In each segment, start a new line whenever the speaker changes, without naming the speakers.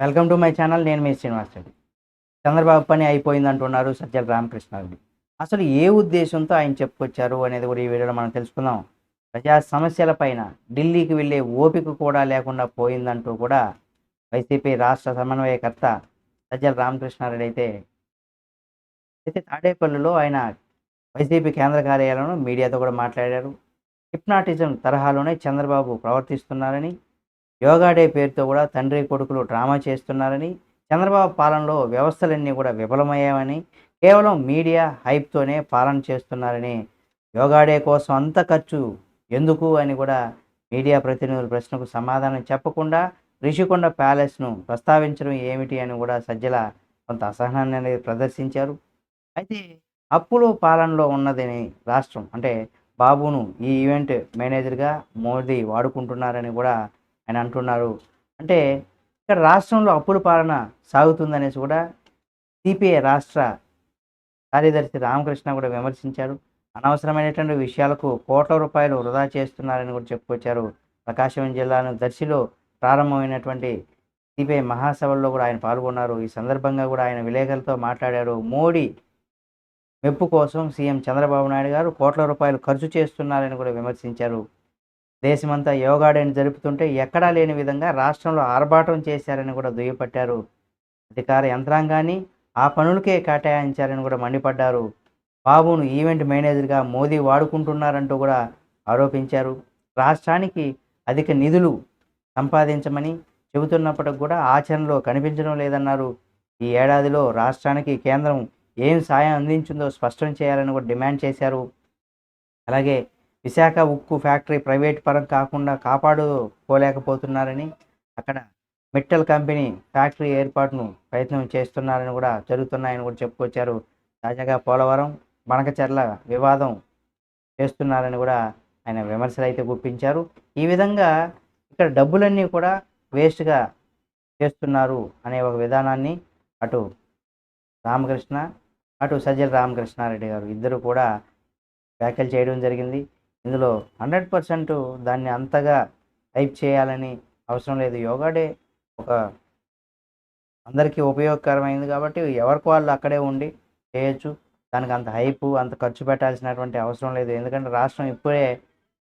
Welcome to my channel నేను మీ శ్రీనివాస్ రెడ్డి. చంద్రబాబు పని అయిపోయింది అంటున్నారు సజ్జల రామకృష్ణారెడ్డి. అసలు ఏ ఉద్దేశంతో ఆయన చెప్పుకొచ్చారు అనేది కూడా ఈ వీడియోలో మనం తెలుసుకుందాం. ప్రజా సమస్యల పైన ఢిల్లీకి వెళ్ళే ఓపిక కూడా లేకుండా పోయిందంటూ కూడా వైసీపీ రాష్ట్ర సమన్వయకర్త సజ్జల రామకృష్ణారెడ్డి అయితే అయితే తాడేపల్లిలో ఆయన వైసీపీ కేంద్ర కార్యాలయంలో మీడియాతో కూడా మాట్లాడారు. హిప్నాటిజం తరహాలోనే చంద్రబాబు ప్రవర్తిస్తున్నారని యోగా డే పేరుతో కూడా తండ్రి కొడుకులు డ్రామా చేస్తున్నారని చంద్రబాబు పాలనలో వ్యవస్థలన్నీ కూడా విఫలమయ్యాయని కేవలం మీడియా హైప్తోనే పాలన చేస్తున్నారని యోగా డే కోసం అంత ఖర్చు ఎందుకు అని కూడా మీడియా ప్రతినిధుల ప్రశ్నకు సమాధానం చెప్పకుండా రిషికొండ ప్యాలెస్ను ప్రస్తావించడం ఏమిటి అని కూడా సజ్జల కొంత అసహనాన్ని అనేది ప్రదర్శించారు. అయితే అప్పులు పాలనలో ఉన్నదని రాష్ట్రం అంటే బాబును ఈ ఈవెంట్ మేనేజర్గా మోదీ వాడుకుంటున్నారని కూడా ఆయన అంటున్నారు. అంటే ఇక్కడ రాష్ట్రంలో అప్పుల పాలన సాగుతుందనేసి కూడా సిపిఐ రాష్ట్ర కార్యదర్శి రామకృష్ణ కూడా విమర్శించారు. అనవసరమైనటువంటి విషయాలకు కోట్ల రూపాయలు వృధా చేస్తున్నారని కూడా చెప్పుకొచ్చారు. ప్రకాశం జిల్లాను దర్శిలో ప్రారంభమైనటువంటి సిపిఐ మహాసభల్లో కూడా ఆయన పాల్గొన్నారు. ఈ సందర్భంగా కూడా ఆయన విలేకరులతో మాట్లాడారు. మోడీ మెప్పు కోసం సీఎం చంద్రబాబు నాయుడు గారు కోట్ల రూపాయలు ఖర్చు చేస్తున్నారని కూడా విమర్శించారు. దేశమంతా యోగాడని జరుపుతుంటే ఎక్కడా లేని విధంగా రాష్ట్రంలో ఆర్భాటం చేశారని కూడా దుయ్యపట్టారు. అధికార యంత్రాంగాన్ని ఆ పనులకే కేటాయించారని కూడా మండిపడ్డారు. బాబును ఈవెంట్ మేనేజర్గా మోదీ వాడుకుంటున్నారంటూ కూడా ఆరోపించారు. రాష్ట్రానికి అధిక నిధులు సంపాదించమని చెబుతున్నప్పటికి కూడా ఆచరణలో కనిపించడం లేదన్నారు. ఈ ఏడాదిలో రాష్ట్రానికి కేంద్రం ఏం సాయం అందించిందో స్పష్టం చేయాలని కూడా డిమాండ్ చేశారు. అలాగే విశాఖ ఉక్కు ఫ్యాక్టరీ ప్రైవేట్ పరం కాకుండా కాపాడుకోలేకపోతున్నారని అక్కడ మెట్టల్ కంపెనీ ఫ్యాక్టరీ ఏర్పాటును ప్రయత్నం చేస్తున్నారని కూడా జరుగుతున్నాయని కూడా చెప్పుకొచ్చారు తాజాగా పోలవరం బనకచర్ల వివాదం చేస్తున్నారని కూడా ఆయన విమర్శలు అయితే గుప్పించారు. ఈ విధంగా ఇక్కడ డబ్బులన్నీ కూడా వేస్ట్గా చేస్తున్నారు అనే ఒక విధానాన్ని అటు రామకృష్ణ అటు సజ్జల రామకృష్ణారెడ్డి గారు ఇద్దరు కూడా వ్యాఖ్యలు చేయడం జరిగింది. ఇందులో హండ్రెడ్ పర్సెంట్ దాన్ని అంతగా టైప్ చేయాలని అవసరం లేదు. యోగా డే ఒక అందరికీ ఉపయోగకరమైంది కాబట్టి ఎవరికి వాళ్ళు అక్కడే ఉండి చేయొచ్చు. దానికి అంత హైపు అంత ఖర్చు పెట్టాల్సినటువంటి అవసరం లేదు. ఎందుకంటే రాష్ట్రం ఇప్పుడే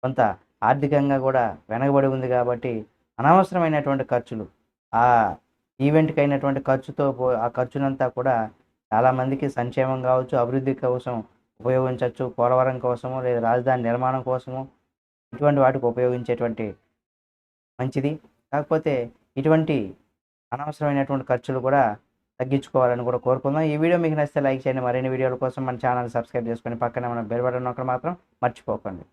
కొంత ఆర్థికంగా కూడా వెనకబడి ఉంది కాబట్టి అనవసరమైనటువంటి ఖర్చులు ఆ ఈవెంట్కి అయినటువంటి ఖర్చుతో పో ఆ ఖర్చునంతా కూడా చాలామందికి సంక్షేమం కావచ్చు అభివృద్ధి కోసం ఉపయోగించవచ్చు. పోలవరం కోసము లేదా రాజధాని నిర్మాణం కోసము ఇటువంటి వాటికి ఉపయోగించేటువంటి మంచిది. కాకపోతే ఇటువంటి అనవసరమైనటువంటి ఖర్చులు కూడా తగ్గించుకోవాలని కూడా కోరుకుందాం. ఈ వీడియో మీకు నచ్చితే లైక్ చేయండి. మరిన్ని వీడియోల కోసం మన ఛానల్ సబ్స్క్రైబ్ చేసుకొని పక్కనే మనం బెల్ బటన్ ఒకటి మాత్రం మర్చిపోకండి.